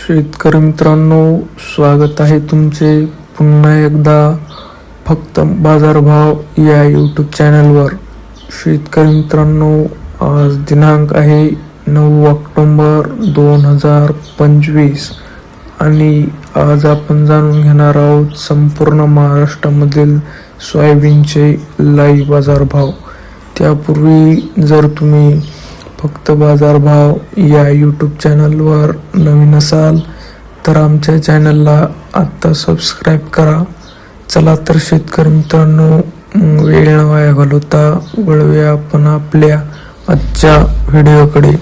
शेतकरी मित्रांनो स्वागत आहे तुमचे पुन्हा एकदा फक्त बाजारभाव या यूट्यूब चॅनलवर शेतकरी मित्रांनो आज दिनांक आहे नऊ ऑक्टोंबर दोन हजार पंचवीस आणि आज आपण जाणून घेणार आहोत संपूर्ण महाराष्ट्रामधील सोयाबीनचे लाई बाजारभाव त्यापूर्वी जर तुम्ही फक्त बाजारभाव या यूट्यूब चॅनलवर नवीन असाल तर आमच्या चॅनलला आत्ता सबस्क्राईब करा. चला तर शेतकरी मित्रांनो वेळ न वाया घालवता वळूया आपण आपल्या आजच्या व्हिडिओकडे.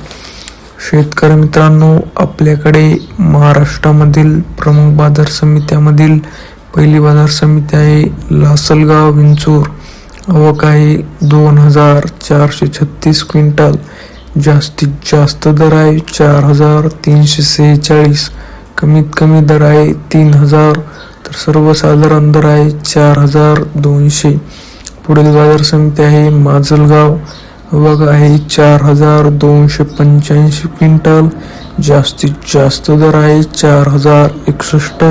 शेतकरी मित्रांनो आपल्याकडे महाराष्ट्रामधील प्रमुख बाजार समित्यामधील पहिली बाजार समिती आहे लासलगाव विंचूर आवक आहे दोन हजार चारशे छत्तीस क्विंटल. जास्तीत जास्त दर आहे चार हजार तीनशे सेहेचाळीस. कमीत कमी दर आहे तीन हजार तर सर्वसाधारण दर आहे चार हजार दोनशे. पुढील बाजार समिती आहे माजलगाव. वग आहे चार हजार दोनशे पंच्याऐंशी क्विंटल. जास्तीत जास्त दर आहे चार हजार एकसष्ट.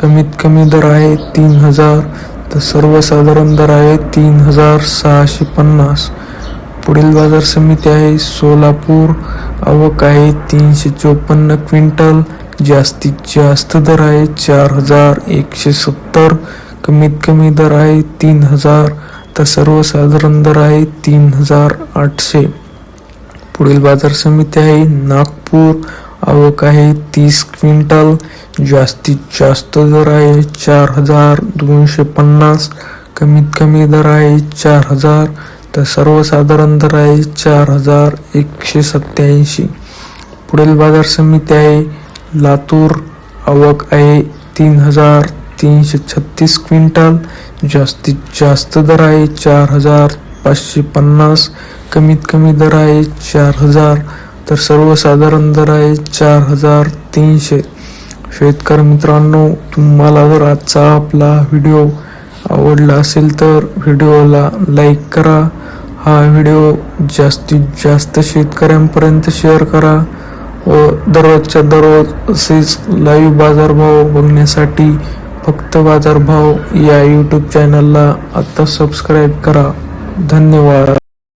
कमीत कमी दर आहे तीन हजार तर सर्वसाधारण दर आहे तीन हजार सहाशे पन्नास. पुढील बाजार समिती आहे सोलापूर. आवक आहे तीनशे चोपन्न क्विंटल. जास्तीत जास्त दर आहे चार हजार एकशे सत्तर. कमीत कमी दर आहे तीन हजार. तर सर्वसाधारण दर आहे तीन हजार आठशे. पुढील बाजार समिती आहे नागपूर. आवक आहे तीस क्विंटल. जास्तीत जास्त दर आहे चार हजार दोनशे पन्नास. कमीत कमी दर आहे चार हजार. तर सर्वसाधारण दर आहे चार हजार एकशे सत्याऐंशी पुढील बाजार समिती आहे. लातूर आवक आहे तीन हजार तीनशे छत्तीस क्विंटल. जास्तीत जास्त दर आहे चार हजार पाचशे पन्नास. कमीत कमी दर आहे चार हजार. तर सर्वसाधारण दर आहे चार हजार तीनशे. शेतकरी मित्रांनो तुम्हाला जर आजचा आपला व्हिडिओ आवडला असेल तर व्हिडिओला लाईक करा. हा व्हिडिओ जास्तीत जास्त शेतकऱ्यांपर्यंत शेअर करा व दररोजच्या दररोज असेच लाईव्ह बाजारभाव बघण्यासाठी फक्त बाजारभाव या यूट्यूब चॅनलला आत्ता सबस्क्राईब करा. धन्यवाद.